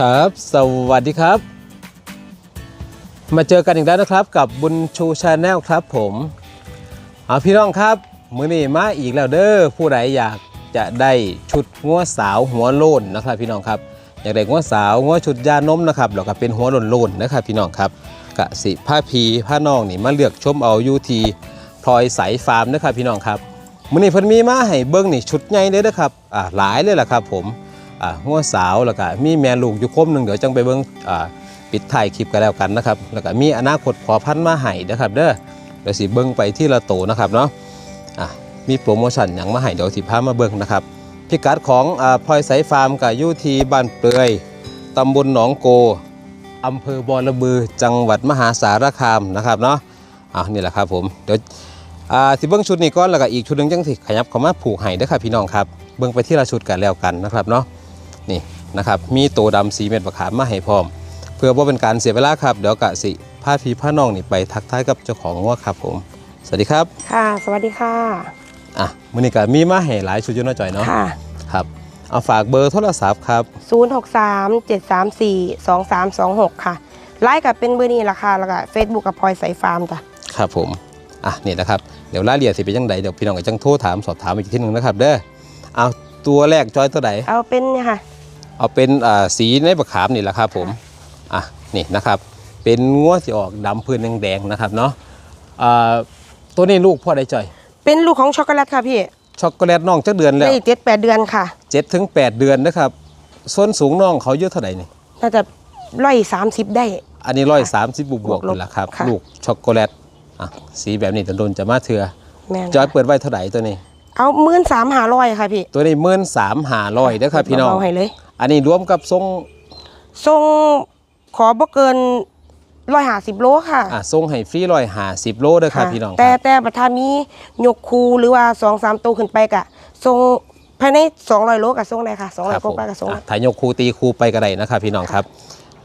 ครับ สวัสดีครับ มาเจอกันอีกแล้วนะครับกับบุญชูชาแนลครับผมเอาพี่น้องครับ มือนี้มาอีกแล้วเด้อผู้ใดอยากจะได้ชุดงัวสาวหัวโลนนะครับ พี่น้องครับ อยากได้งัวสาวงัวชุดยานมนะครับแล้วก็เป็นหัวโลนโลนนะครับ พี่น้องครับกะสิผ้าพีผ้าน้องนี่มาเลือกชมเอายูทีพลอยใสฟาร์มนะครับพี่น้องครับมือนี้เพิ่นมีมาให้เบิ้งนี่ชุดใหญ่เลยนะครับอ่าหลายเลยล่ะครับ ผม หัวสาวแล้วก็มีแม่ลูกอยู่คมหนึ่งเดี๋ยวจังไปเบิ่งอ่าปิดท้ายคลิปกันแล้วกันนะครับ แล้วก็มีอนาคตพอพันมาให้นะครับเด้อเดี๋ยวสิเบิ่งไปที่ละโตนะครับเนาะอะมีโปรโมชั่นอย่างมาให้เดี๋ยวสิพามาเบิ่งนะครับพิกัดของอ่าพลอยสายฟาร์มกับยูทีบ้านเปลือยตำบลหนองโกอำเภอบอระบือจังหวัดมหาสารคามนะครับเนาะอะนี่แหละครับผมเดี๋ยวอ่าสิเบิ่งชุดนี้ก่อนแล้วก็อีกชุดหนึงจังสิขยับเข้ามาผูกให้เด้อครับพี่น้องครับ เบิ่งไปที่ละชุดกันแล้วกันนะครับเนาะ นี่นะครับมีโตดำสีเม็ดบะขามมาให้พร้อม เพื่อว่าเป็นการเสียเวลาครับ เดี๋ยวกะสิพาพี่พาน้องนี่ไปทักทายกับเจ้าของงัวครับผม สวัสดีครับค่ะ สวัสดีค่ะอะมื้อนี้ก็มีมาให้หลายชุดอยู่เนาะจอยเนาะค่ะครับเอาฝากเบอร์โทรศัพท์ครับ 063 734 2326 ค่ะไลน์กับเป็นเบอร์นี้ราคาแล้วก็เฟซบุ๊กกับพลอยใสฟาร์มจ้ะครับผมอะนี่นะครับเดี๋ยวรายละเอียดสิเป็นยังไงเดี๋ยวพี่น้องก็จังโทรถามสอบถามอีกทีหนึงนะครับเด้อเอาตัวแรกจอยตัวไหนเอาเป็นเนี่ยค่ะ เอาเป็นอ่าสีในบะขามนี่แหละครับผมอะนี่นะครับ เป็นงัวสีออกดำพื้นแดงๆนะครับเนาะอ่าตัวนี้ลูกพ่อได้จอย เป็นลูกของช็อกโกแลตค่ะพี่ช็อกโกแลตน้องจักเดือนแล้วได้เจ็ดแปดเดือนค่ะเจ็ดถึงแปดเดือนนะครับส้นสูงน้องเขาเยอะเท่าไหร่นี่น่าจะร้อยสามสิบได้ อันนี้ร้อยสามสิบบวกบวกบวกลบนี่แหละครับค่ะลูกช็อกโกแลตอะสีแบบนี้ตโดนจะมาเถือแม่นจอยเปิดไว้เท่าไหร่ตัวนี้ เอาหมื่นสามหาร้อยค่ะพี่ ตัวนี้หมื่นสามหาร้อยนะครับพี่น้องเบาๆให้เลย อันนี้รวมกับทรงทรงขอบ่เกินร้อยหาสิบโลค่ะอะทรงให้ฟรีร้อยหาสิบโลเด้อครับพี่น้องคแต่รับแต่บัดถ้ามียกคูหรือว่าสองสามตัวขึ้นไปกะทรงภายในสองร้อยโลกับทรงได้ค่ะสองร้คอรัยบกผมว่ากับทรงอะถ่ายยกคูตีคูไปก็ได้นะครับพี่น้องครับ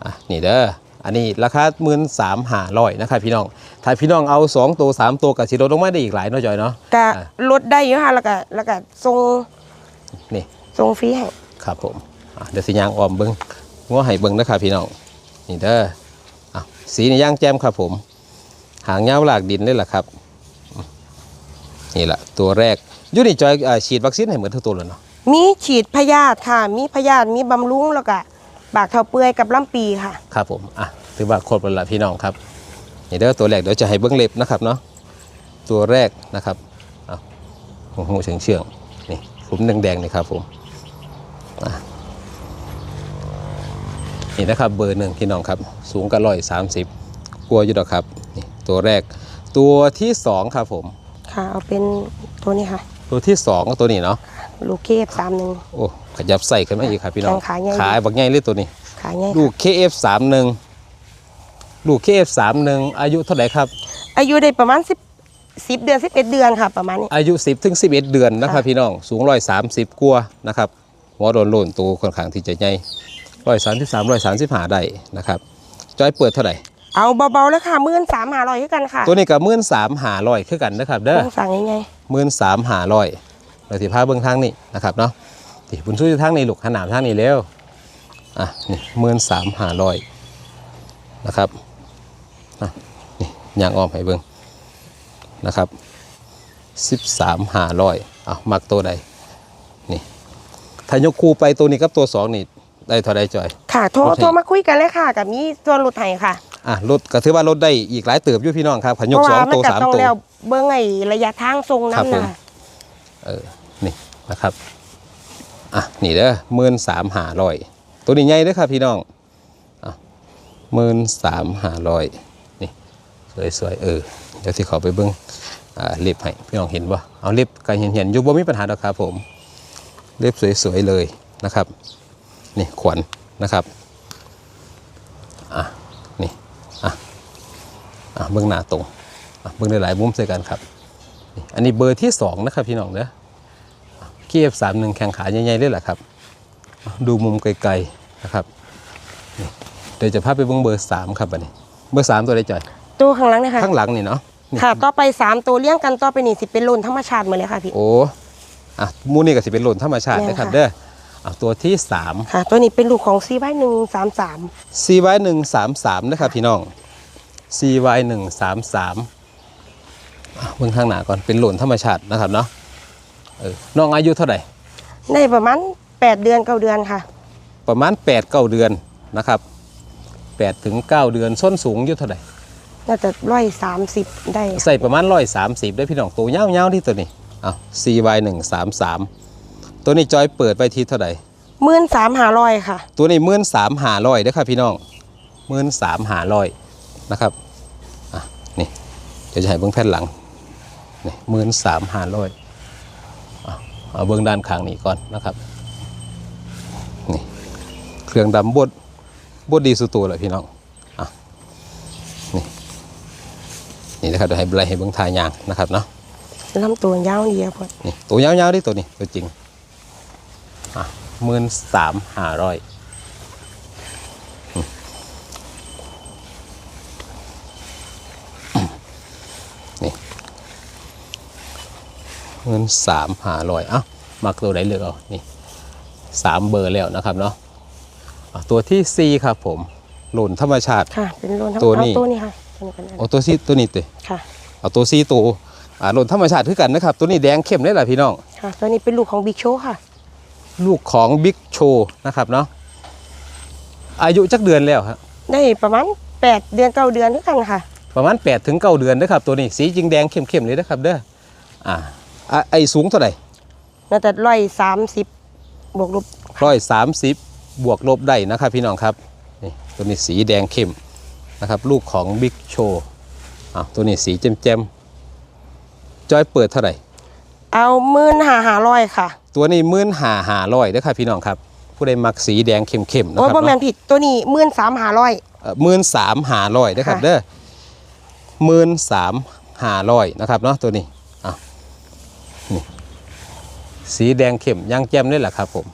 อะนี่เด้ออันนี้ราคาหมื่นสามหาร้อยนะครับพี่น้องถ้าพี่น้องเอาสองตัวสามตัวกับสิลดลงมาได้อีกหลายเนาะจอยเนาะกะอะลดได้เยอะค่ะแล้วก็แล้วก็ทรงนี่ทรงฟรีให้ครับผมอะ เดี๋ยวสิยางออมเบิ้งง้อไห้เบิ้งนะครับพี่น้องนี่เด้ออะสีนี่ย่างแจ่มครับผม หางเงาวหลากดินเลยล่ะครับอืมนี่แหละตัวแรกอยูนี่จอยอ่าฉีดวัคซีนให้เหมือนทุกตัวเลยเนาะมีฉีดพยาธิค่ะ มีพยาธิมีบำรุงแล้วก็ปากเท่าเปื่อยกับลำปีค่ะ ครับผมอะถือว่าครบแล้วล่ะพี่น้องครับนี่เด้อตัวแรกเดี๋ยวจะให้เบิ้งเล็บนะครับเนาะตัวแรกนะครับอะหูหูเฉียงเฉียงๆนี่หลุมแดงๆนี่ครับผมอะ นี่นะครับเบอร์หนึ่งพี่น้องครับ สูงกันร้อยสามสิบกลัวอยู่ดอกครับนี่ตัวแรก ตัวที่สองครับผม ค่ะ เอาเป็นตัวนี้ค่ะ ตัวที่สองก็ตัวนี้เนาะลูกเคฟสามหนึ่งโอ้ขยับใส่ขึ้นมาอีกครับพี่น้องแข้งขาใหญ่ขายบักใหญ่เลยตัวนี้ขายง่ายลูค่ะก KF31 ลูก KF31 อายุเท่าไหร่ครับ อายุได้ประมาณสิบสิบเดือนสิบเอ็ดเดือนค่ะประมาณนี้อายุ10ถึง11เดือนนะครับค่ะพี่น้องสูง130กว่านะครับหัวโดนโลนตัวค่อนข้างที่จะใหญ่ 133 135ได้นะครับจอยเปิดเท่าไหร่เอาเบาๆแล้วค่ะมื่นสามหาร้อยคือกันค่ะ ตัวนี้กับมื่นสามหาลอยคือกันนะครับ เด้อต้องสั่งง่ายมื่นสามหาลอยเราสิพาเบื้องทางนี้นะครับเนาะที่บุญช่วยทางนี้ลูกขนาดทางนี้เร็วอะนี่มื่นสามหาลอยนะครับอะนี่ยางอ้อมให้เบิ้งนะครับสิบสามหาลอยอะมักตัวใดนี่ถ้ายกคู่ไปตัวนี้กับตัวสองนี่ ได้เท่าใดจอยๆค่ะ โทรโอเคโทรมาคุยกันเลยค่ะกับมีส่วนลดให้ค่ะอะลดก็ถือว่าลดได้อีกหลายเติบอยู่พี่น้องครับขันยเพกราะสอว่างมันตัวก็สามต้องตัวแล้วเบิ้งไอ้ระยะทางทรงครับผมน้ำนะเออนี่นะครับอะนี่เด้อหมื่นสามหาร้อยตัวนี้ใหญ่เด้อครับพี่น้องอะหมื่นสามหาร้อยนี่สวยๆเออเดี๋ยวที่เขาไปเบิ้งอ่าเล็บให้พี่น้องเห็นบ่เอาเล็บกันเห็นเห็นๆอยู่บ่มีปัญหาหรอกครับผมเล็บสวยๆเลยนะครับ นี่ขวัญนะครับอะนี่อะอะเบื้องหน้าตรงอะเบื้องได้หลายมุมใส่กันครับนี่อันนี้เบอร์ที่สองนะครับพี่น้องเด้อเกียบสามหนึ่งแข่งขาใหญ่ๆเลยแหละครับ ดูมุมไกลๆนะครับนี่เดี๋ยวจะพาไปเบิ้งเบอร์สามครับอันนี้ เบอร์สามตัวได้จ่อยตัวข้างหลังเนี่ยค่ะข้างหลังนี่เนาะนี่ค่ะต่อไปสามตัวเลี้ยงกันต่อไปนี่สิเป็นโลนธรรมชาติหมาเลยค่ะพี่โอ้อะหมูนี่ก็สิเป็นโลนธรรมชาติแม่นนะครับค่ะเด้อ อะตัวที่สามค่ะ ตัวนี้เป็นลูกของซีไว้หนึ่งสามสาม CY หนึ่งสามสามนะครับพี่น้อง CY หนึ่งสามสามเบื้องข้างหน้าก่อนเป็นหล่นธรรมชาตินะครับเนาะเออน้องอายุเท่าไหร่ได้ประมาณแปดเดือนเก้าเดือนค่ะ ประมาณ8ปดเก้าเดือนนะครับ8ถึง9เดือนส้นสูงอยู่เท่าไหร่น่าจะร้อยสามสิบได้ ใส่ประมาณร้อยสามสิบได้พี่น้องตัวเงาวๆที่ตัวนี้เอา CY หนึ่งสามสาม ตัวนี้จอยเปิดไปที่เท่าไหร่หมื่นสามหาร้อยค่ะ ตัวนี้มื่นสามหาร้อยนะครับพี่น้องมื่นสามหาร้อยนะครับอะนี่เดี๋ยวจะให้เบื้องแผ่นหลังนี่มื่นสามหาร้อยเอาเบื้องด้านข้างนี้ก่อนนะครับนี่เครื่องดำบดบดดีสุดตัวเลยพี่น้องอะนี่นี่นะครับเดี๋ยวให้ไล่ให้เบื้องทายยางนะครับเนาะลำตัวยาวเดียวพอดนี่ตัวยาวๆดิตัวนี้ตัวจริง อะมื่นสามหาร้อยเงินสามหาลอยเอ้ามักตัวไหนเลือกเอานี่สามเบอร์แล้วนะครับเนาะอะตัวที่สี่ครับผมหล่นธรรมชาติ ค่ะเป็นโลนทั้งตัวนี้ เอาตัวนี้ค่ะตัวนี้กันเอาตัวซีตัวนี้เตะค่ะเอาตัวซีตัวอ่าหล่นธรรมชาติคือกันนะครับ ตัวนี้แดงเข้มเลยแหละพี่น้อง ค่ะ ตัวนี้เป็นลูกของบิ๊กโชค่ะ ลูกของบิ๊กโชนะครับเนาะอายุจักเดือนแล้วครับได้ประมาณแปดเดือนเก้าเดือนด้วยกันค่ะ ประมาณ8ถึง9เดือนนะครับตัวนี้สีจริงแดงเข้มๆเลยนะครับเด้ออ่าอะไอสูงเท่าไหร่น่าจะร้อยสามสิบบวกลบร้อยสามสิบบวกลบได้นะครับพี่น้องครับนี่ตัวนี้สีแดงเข้มนะครับ ลูกของบิ๊กโชว์อะตัวนี้สีแจ่มๆจอยเปิดเท่าไหร่ เอาหมื่นหาหาร้อยค่ะ ตัวนี้มื่นหาหาร้อยนะครับพี่น้องครับ ผู้ใดมักสีแดงเข้มๆนะโอ้ครับบ่แมนเนาะผิดตัวนี้หมื่นสามหาร้อย มื่นสามหาร้อยนะครับค่ะ เด้อมื่นสามหาร้อยนะครับเนาะตัวนี้อะนี่สีแดงเข้มย่างแจ่มนี่แหละครับผม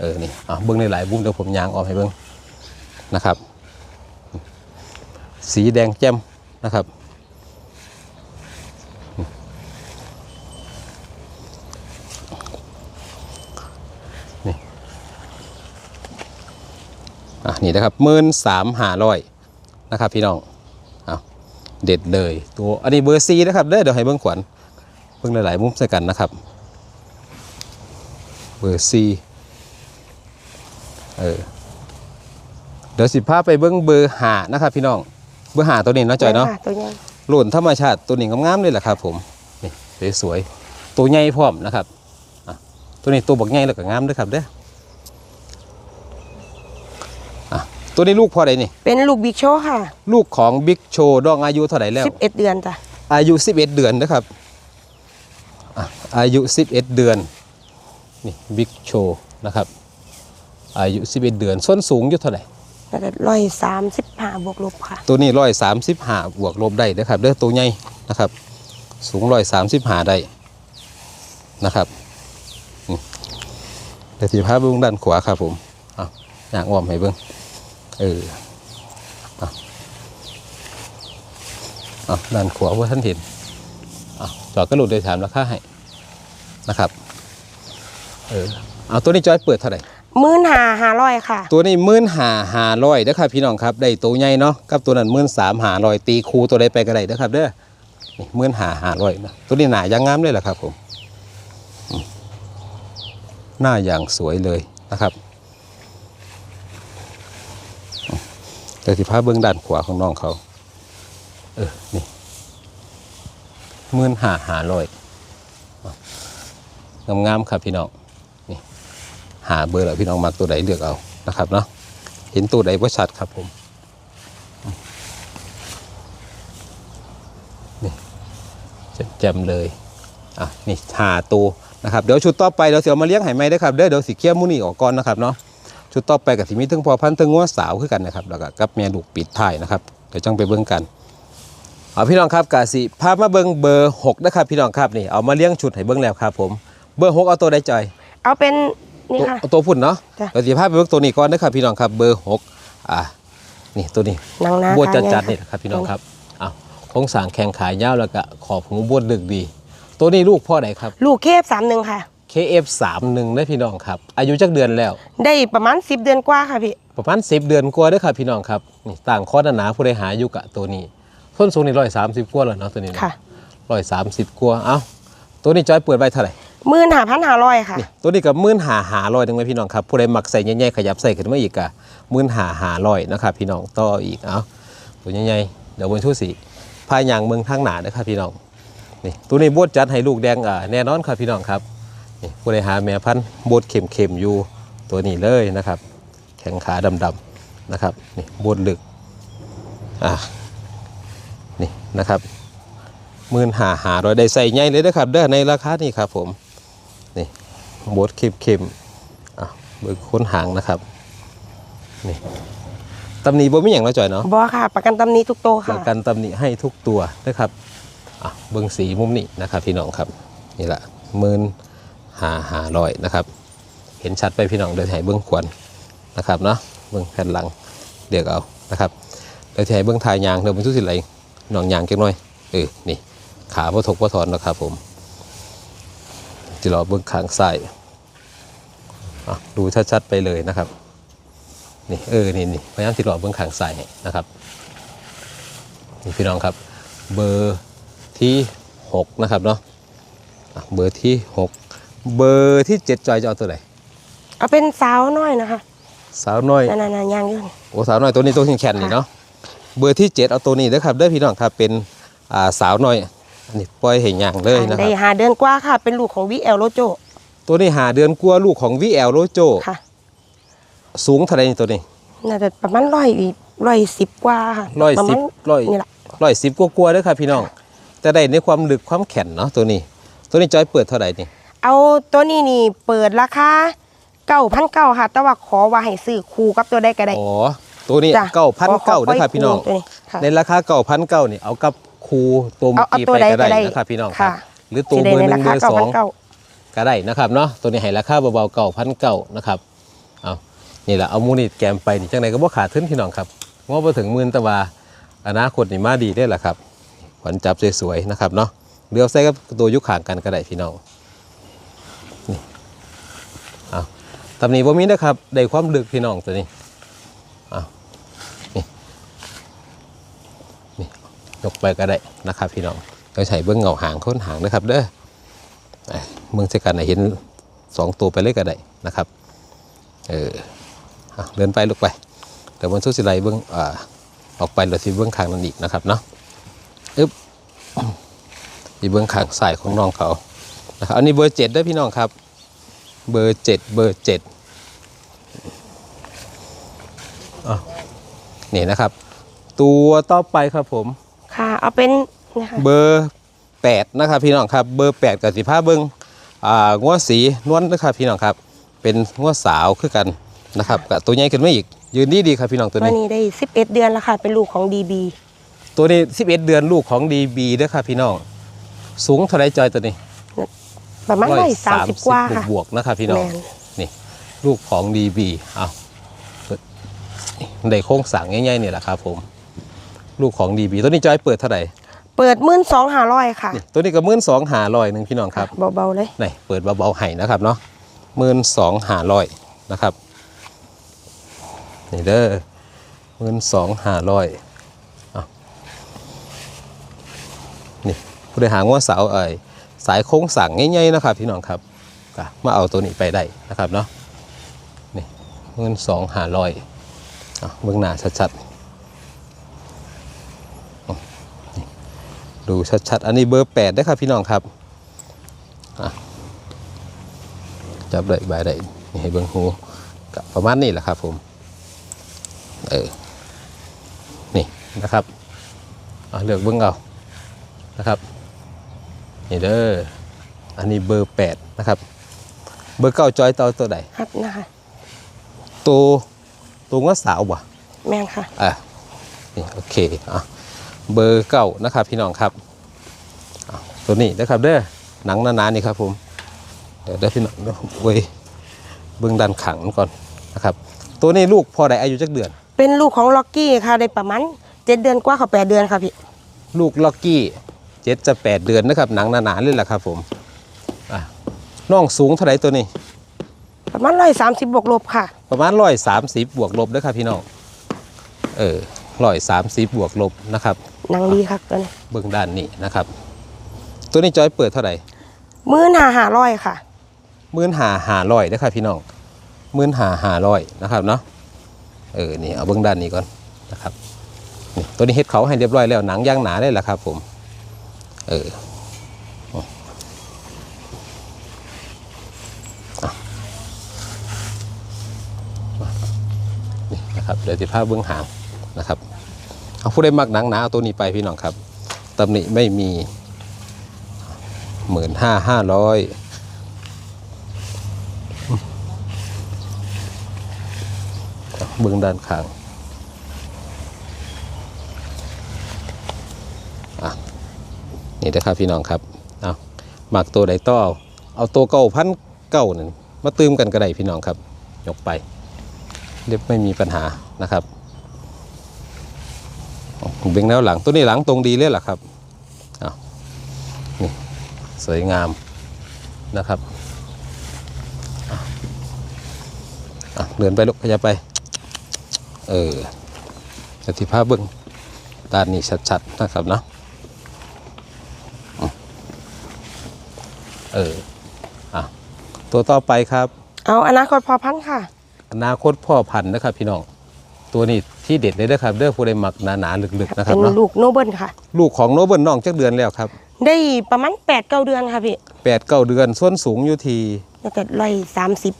เออนี่อะเบิ้งในหลายบุ้มเดี๋ยวผมยางออกให้เบิ้งนะครับ สีแดงแจ่มนะครับ นี่นะครับหมื่นสามหาร้อยนะครับพี่น้องเอาเด็ดเลยตัวอันนี้เบอร์ซีนะครับเด้อเดี๋ยวให้เบิ้งขวัญเบิ้งหลายๆมุมใส่กันนะครับเบอร์ซีเออเดี๋ยวสิพาไปเบิ้งเบอร์หานะครับพี่น้องเบอร์หาตัวนี้เนาะจอยเนาะตัวใหญ่หล่นธรรมชาติตัวนี้งามๆเลยแหละครับผมนี่สวยๆตัวใหญ่พร้อมนะครับอะตัวนี้ตัวบักใหญ่แล้วก็งามด้วยครับเด้ออะ ตัวนี้ลูกพอใดนี่ เป็นลูกบิ๊กโชค่ะ ลูกของบิ๊กโชดองอายุเท่าไหร่แล้วสิบเอ็ดเดือนจ้ะ อายุ 11 เดือนนะครับอะอายุ 11 เดือน นี่บิ๊กโชนะครับ อายุ 11 เดือน ส้นสูงอยู่เท่าไหร่น่าจะร้อยสามสิบห้าบวกลบค่ะ ตัวนี้ร้อยสามสิบห้าบวกลบได้นะครับเด้อตัวใหญ่นะครับ สูงร้อยสามสิบห้าได้นะครับนี่เดี๋ยวสีภาพเบื้องด้านขวาครับผมเอาอยากอ้อมให้เบื้อง เออเอาเอาด้านขวาว่าท่านเห็นเอาจอดกระโดดเลยถามราคาให้นะครับเออเอาตัวนี้จอยเปิดเท่าไหร่หมื่นหาหาร้อยค่ะ ตัวนี้มื่นหาหาลอยนะครับพี่น้องครับได้ตัวใหญ่เนาะกับตัวนั้นมื่นสามหาลอยตีคูตัวใดไปก็ได้นะครับเด้อนี่มื่นหาหาลอยนะตัวนี้หนายังงามเลยแหละครับผมอืมหน้าอย่างสวยเลยนะครับอืม แต่สิพาเบื้องด้านขวาของน้องเขา เออ นี่มื่นหาหาลอยงามๆครับพี่น้อง นี่หาเบอร์แล้วพี่น้องมักตัวใดเลือกเอานะครับเนาะ เห็นตัวใดว่าชัดครับผม นี่แจ่มเลย อะ นี่หาตัวนะครับ เดี๋ยวชุดต่อไปเราจะเอามาเลี้ยงไห่ไหมได้ครับ เด้อเดี๋ยวสีเคี้ยวมุนี่ออกก่อนนะครับเนาะ ชุดต่อไปกับสีมีทั้งพอพันธุ์ทั้งงัวสาวคือกันนะครับแล้วก็กับแม่ลูกปิดท้ายนะครับเดี๋ยวจังไปเบิ่งกันเอาพี่น้องครับกาสิพามาเบิ่งเบอร์หกนะครับพี่น้องครับนี่เอามาเลี้ยงชุดให้เบิ่งแล้วครับผมเบอร์หกเอาตัวใดจอยเอาเป็นนี่ตัวค่ะเอาตัวพุ่นเนาะจ้ะเราจะพาไปเบิ่งตัวนี้ก่อนนะครับพี่น้องครับเบอร์หกอ่านี่ตัวนี้นางนาบวดค่ะจัดๆใหญ่นี่แหละครับพี่น้องครับอ้าวโครงสร้างแข็งขายาวแล้วก็ขอบหูบวดดึกดี ตัวนี้ลูกพ่อไหนครับ ลูกเคฟสามหนึ่งค่ะเค KF31 นะพี่น้องครับ อายุจักเดือนแล้ว ได้ประมาณ 10 เดือนกว่าค่ะพี่ ประมาณ 10 เดือนกว่าเด้อครับพี่น้องครับนี่ต่างข้อหนาๆผู้ใดหาอยู่กะตัวนี้ส้นสูงนี่ร้อยสามสิบกว่าแล้วเนาะตัวนี้ค่ะร้อยสามสิบกว่าเอ้าตัวนี้จอยเปิดไปเท่าไหร่หมื่นหาพันหาร้อยค่ะนี่ตัวนี้กับมื่นหาหาลอยหนึ่งไหมพี่น้องครับ ผู้ใดมักใส่ใหญ่ๆขยับใส่ขึ้นมาอีกอะมื่นหาหาลอยนะครับพี่น้องต่ออีกเอาตัวใหญ่ๆเดี๋ยวบนชูสีพายางเมืองทางหนานะครับพี่น้องนี่ตัวนี้บดจัดให้ลูกแดงอะแน่นอนครับพี่น้องครับนี่ ผู้ใดหาแม่พันธุ์บดเข็มๆอยู่ตัวนี้เลยนะครับ แข้งขาดำๆนะครับนี่บดลึกอะนี่นะครับมื่นหาหาลอยได้ใส่ใหญ่เลยนะครับเด้อในราคานี้ครับผมนี่บดเข็มๆอะเบิกค้นหางนะครับนี่ตำหนิบ่มีอย่างเราะจ่อยเนาะบอค่ะ ประกันตำหนี้ทุกโตปค่ะ ระกันตำหนิให้ทุกตัวนะครับอะเบิ้งสีมุมนี้นะครับพี่น้องครับนี่แหละหมื่น หาหาลอยนะครับ เห็นชัดไปพี่น้องเดี๋ยวจะให้เบิ้องขวนนะครับเนาะเบิ้องแผ่นหลังเดี๋ยวเอานะครับเดี๋ยวจะให้เบิ้องทายยางเดี๋ยวมันทุกสิ่งไรหนองยางเล็กน้อยเออนี่ขาพอทกพอถอนนะครับผมจะรอเบิ้องขางซ้ายอ่ดูชัดๆไปเลยนะครับนี่เออนี่นี่พยายามติดรอเบื้องขางให้นะครับนี่พี่น้องครับ เบอร์ที่ 6 นะครับเนาะอะเบอร์ที่ 6 เบอร์ที่7จอยจะเอาตัวไหนเอาเป็นสาวน้อยนะคะสาวน้อยนั่นๆๆย่างอยืนโอ้สาวน้อยตัวนี้ตัวแข็งๆนี่เนาะเบอร์ที่7เอาตัวนี้เด้อครับเด้อพี่น้องครับเป็นอ่าสาวน้อยอันนี้ปล่อยเห็นอย่างเลยนะคได้รับหาเดือนกว่าค่ะ เป็นลูกของวิเอลโลโจ ตัวนี้หาเดือนกลัวาลูกของ VL โรโจค่ะ สูงเท่าไหรนี่ตัวนี้น่าจะประมาณร้อยร้อยสิบกว่าค่ะร้อยประสิมาบณร้อยนี่แหละร้อยสิบกลัวาๆเด้อครับพี่น้องจะได้ในความลึกความแข็งเนาะตัวนี้ ตัวนี้จอยเปิดเท่าไหร่นี่ เอาตัวนี้นี่เปิดราคาเก้าพันเก้าค่ะ แต่ว่าขอว่าให้ซื้อคู่กับตัวได้ก็ได้ อ๋อ ตัวนี้จ้ะเก้าพันขอขเก้าอด้วยครับไว้พี่น้อง ตัวนี้ค่ะในราคาเก้าพันเก้านี่เอากับครูตัวเมื่อเอากี้เอาตัวไปใดก็ได้ก็ได้นะครับพี่น้องครับ ค่ะ หรือตัวสิได้เบอร์ในหรานึ่งเบคาอร์เก้าสอพังนเก้าก็ได้นะครับเนาะตัวนี้ให้ราคาเบาๆเก้าพันเก้านะครับเอานี่แหละเอามูนิตแกมไปนี่จังไหนก็บ่ขาดทุนพี่น้องครับงอไปถึงหมื่นแต่ว่าอนาคตนี่มาดีได้แหละครับขวัญจับสวยๆนะครับเนาะเรือใส่กับตัวยุคข่างกันก็ได้พี่น้องนี่เอา ตำหนี้บ่มีนะครับได้ความลึกพี่น้องตัวนี้เอานี่นี่ยกไปก็ได้นะครับพี่น้องเราใช้เบื้องเงาหางค้นหางนะครับเด้อเมืองเสกันเห็นสองตัวไปเลยก็ได้นะครับเออเดินไปลูกไปเดี๋ยวมันสู้สิไลเบื้องอ่าออกไปเราที่เบื้องข้างนั่นอีกนะครับเนาะอึ๊บที่เบื้องข้างสายของน้องเขานะครับอันนี้เบอร์เจ็ดด้วยพี่น้องครับ เบอร์เจ็ดเบอร์เจ็ดอะนี่นะครับ ตัวต่อไปครับผม ค่ะเอาเป็นเนะคะเบอร์8นะครับพี่น้องครับ เบอร์8กับสีผ้าเบิ้งอ่างัวสีนวลนะครับพี่น้องครับ เป็นงัวสาวคือกันนะครับกับตัวใหญ่ขึ้นมาอีก ยืนดีดีครับพี่น้องตัววันนี้นี้ได้สิบเอ็ดเดือนแล้วค่ะ เป็นลูกของดีบีตัวนี้ 11 เดือนลูกของ DB เด้อครับพี่น้อง สูงเท่าไรจอยตัวนี้ ประมาณร้อยสามสิบกว่าค่ะบวกๆนะครับพี่น้องแมนนี่ลูกของ DB เอาเปิดได้โค้งสั่งง่ายๆนี่แหละครับผม ลูกของ DB ตัวนี้จอยเปิดเท่าไหร่เปิดมื่นสองหาร้อยค่ะนี่ตัวนี้ก็มื่นสองหาลอยหนึ่งพี่น้องครับเบาๆเลยนี่เปิดเบาๆให้นะครับเนาะหมื่นสองหาร้อยนะครับนี่เด้อหมื่นสองหาร้อยอะนี่ผู้บริหารว่าเสาวเอ่ย สายโค้งสั่งง่ายๆนะครับ พี่น้องครับมาเอาตัวนี้ไปได้นะครับเนาะนี่หมื่นสองหาร้อยเบื้องหน้าชัดๆดูชัดๆ อันนี้เบอร์แปดได้ครับพี่น้องครับจับได้บได้นี่ให้เบิ่งหูประมาณนี้แหละครับผมเออนี่นะครับเเลือกเบิ่งเอานะครับ นี่เด้ออันนี้เบอร์แปดนะครับ เบอร์เก้าจอยเตาตัวใดฮัดนะคะตัวตัวว่าสาวบ่แมนค่ะอะนี่โอเคอะเบอร์เก้านะครับพี่น้องครับอะตัวนี้นะครับเด้อหนังหนาๆนี่ครับผมเดี๋ยวเด้อพี่น้องเดี๋ยวเว้ยเบื้องด้านขังมันก่อนนะครับ ตัวนี้ลูกพอได้อายุจักเดือน เป็นลูกของล็อกกี้ค่ะได้ประมาณเจ็ดเดือนกว่าเขาแปดเดือนค่ะพี่ ลูกล็อกกี้เจ็ดจะแปดเดือนนะครับหนังหนาๆเลยแหละครับผมอะน้องสูงเท่าไหร่ตัวนี้ ประมาณร้อยสามสิบบวกลบค่ะ ประมาณร้อยสามสิบบวกลบเด้อครับพี่น้องเออร้อยสามสิบบวกลบนะครับหนังดีครับตัวนี้เบื้องด้านนี้นะครับ ตัวนี้จอยเปิดเท่าไหร่มื้อหนาหาร้อยค่ะมื่นหาหาร้อยนะครับพี่น้องมื่นหาหาร้อยนะครับเนาะเออนี่เอาเบื้องด้านนี้ก่อนนะครับนี่ตัวนี้เฮ็ดเขาให้เรียบร้อยแล้วหนังย่างหนาได้แล้วครับผม เอออะนี่นะครับเดี๋ยวจะพาเบื้องหางนะครับเอาผู้ใดมักหนังหนาเอาตัวนี้ไปพี่น้องครับตำหนิไม่มีหมื่นห้าห้าร้อยเบื้องด้านข้างอะ นี่นะครับพี่น้องครับเอาหมักตัวใดต่อเอาตัวเก่าพันเก้านั่นมาตืมกันก็ได้พี่น้องครับ ยกไป เรียบไม่มีปัญหานะครับเบ่งแนวหลังตัวนี้หลังตรงดีเลยล่ะครับเอานี่สวยงามนะครับเดินไปลูกขยับไป เออสถิภาพเบิ้งด้านนี้ชัดๆนะครับเนาะอืม เอออะตัวต่อไปครับ เอาอนาคตพอพันธุ์ค่ะ อนาคตพ่อพันธุ์นะครับ พี่น้องตัวนี้ที่เด็ดเลยนะครับเด้อผู้ใดหมักหนาๆลึกๆนะครับเป็นเนาะลูกโนเบิลค่ะ ลูกของโนเบิลน้องจักเดือนแล้วครับได้ประมาณแปดเก้าเดือนค่ะพี่แปดเก้าเดือนส่วนสูงอยู่ที่แล้วก็ร้อยสามสิบ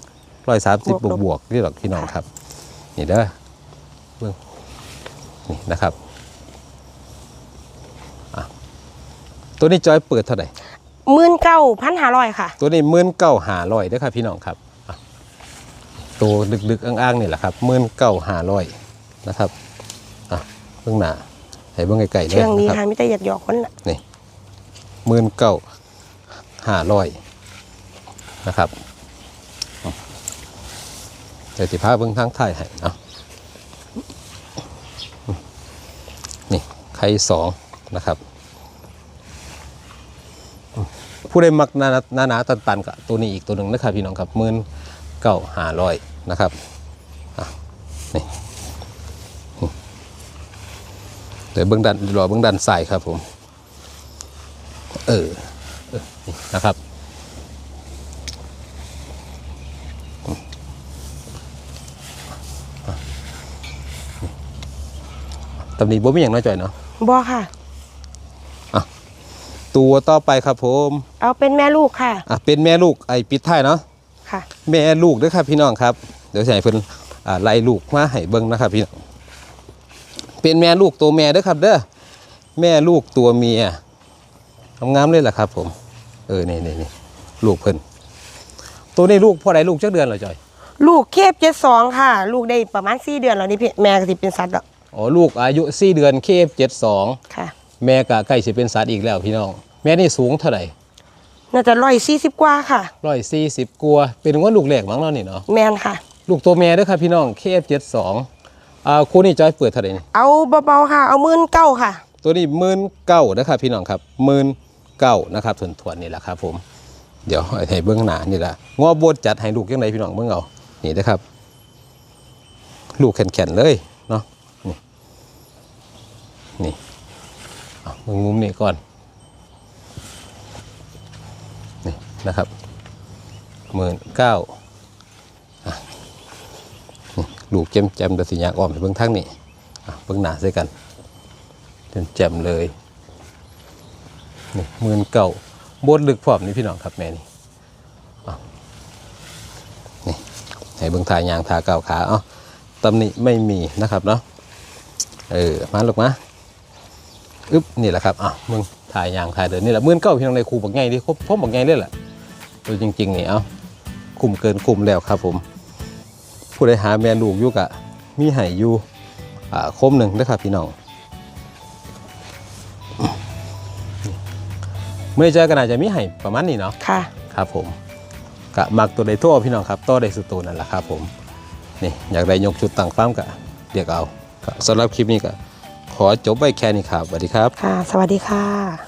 ร้อยสามสิบบววกกลบบวกนี่หรอกพี่น้องครับ นี่เด้อเบิ่งนี่นะครับอะตัวนี้จอยเปิดเท่าไหร่ห มื่นเก้าพันห้าร้อยค่ะ ตัวนี้หมื่นเก้าหาร้อยเด้อครับพี่น้องครับอะตัวดึกๆอ้างๆนี่แหละครับหมื่นเก้าหาร้อยนะครับอะเบื้องหน้าให้เบื้องไกลๆเลยเชื่องดีนะครับค่ะไม่ได้หยอกหยอกคนน่ะนี่หมื่นเก้าห้าร้อยนะครับอืมเดี๋ยวสิพาเบิ่งทางไทายให้เนาะอืมนี่ไข่สองนะครับอืม ผู้ใดมักหนาหนาหนาตันตันๆกับตัวนี้อีกตัวหนึ่งนะครับพี่น้องครับหมื่นเก้าห้าร้อยนะครับนี่เดี๋ยวเบื้องดันรอเบื้องดันใส่ครับผม เออเออนะครับตำหนิบ่มีอย่างน้อยจ่อยเนาะบอค่ะ ตัวต่อไปครับผม เอาเป็นแม่ลูกค่ะอะเป็นแม่ลูกไอ้ปิดท้ายเนาะค่ะ แม่ลูกเด้วยครับพี่น้องครับ เดี๋ยวจะให้เพิ่นอ่าไล่ลูกมาให้เบิ่งนะครับพี่น้องเป็นแม่ลูกตัวแม่เด้อครับ เด้อแม่ลูกตัวเมียงามๆเลยล่ะครับผม เออนี่นี่นี่ลูกเพิ่นตัวนี้ลูกพ่อใดลูกจักเดือนเหรอจอย ลูกเคบเจ็ดสองค่ะ ลูกได้ประมาณสี่เดือนแล้วนี่พี่แม่ก็สิเป็นสัตว์แล้วอ๋อลูกอายุ4เดือนเคฟ72ค่ะ แม่ก็ใกล้สิเป็นสัตว์อีกแล้วพี่น้อง แม่นี่สูงเท่าไหร่น่าจะร้อยสี่สิบกว่าค่ะ140กว่าเป็นว่าลูกแรกมั้งเนาะนี่เนาะแมนค่ะ ลูกตัวแม่เด้อครับพี่น้องเคฟ72 อ่าคู่นี้จอยเปิดเท่าไหร่นี่เอาเบาๆค่ะ เอาหมื่นเก้าค่ะ ตัวนี้หมื่นเก้านะครับพี่น้องครับหมื่นเก้านะครับส่วนถวนนี่แหละครับผม เดี๋ยวให้เบื้องหน้านี่แหละงอบดจัดให้ลูกยังไงพี่น้องเบื้องเอานี่นะครับ ลูกแข็งๆเลยเนาะนี่นี่เอาเบื้องมุมนี้ก่อน นะครับหมื่นเก้าลูกเจมแจมๆแตสิยาอ้อมไปเบื้องทั้งนี่เบื้องหนาใส่กันจนแจ่มเลยนี่หมื่นเก่าบดลึกพร้อมนี่พี่น้องครับแม่นี่นี่ให้เบิ่งทายยางทาเก่าขาเอ้าตำหนิไม่มีนะครับเนาะเออมาลูกมาอึ๊บนี่แหละครับอะมึงทายยางทายเดินนี่แหละหมื่นเก้าพี่น้องในครูบอกไงดิครบพบบอกไงเลยแหละ ตัวจริงๆนี่เอ้าคุ้มเกินคุ้มแล้วครับผมผู้ใดหาแม่ลูกอยู่กะมีไห้อยู่อ่าคมหนึ่งนะครับพี่น้องเมื่อเจอกันอาจจะมีให้ประมาณนี้เนาะค่ะครับผมกะมักตัวใดทั่วพี่น้องครับตัวใดสุดตัวนั่นแหละครับผมนี่อยากได้ยกชุดต่างฟ้ามกะเรียกเอาครับสำหรับคลิปนี้ก็ขอจบไว้แค่นี้ครับสวัสดีครับค่ะ สวัสดีค่ะ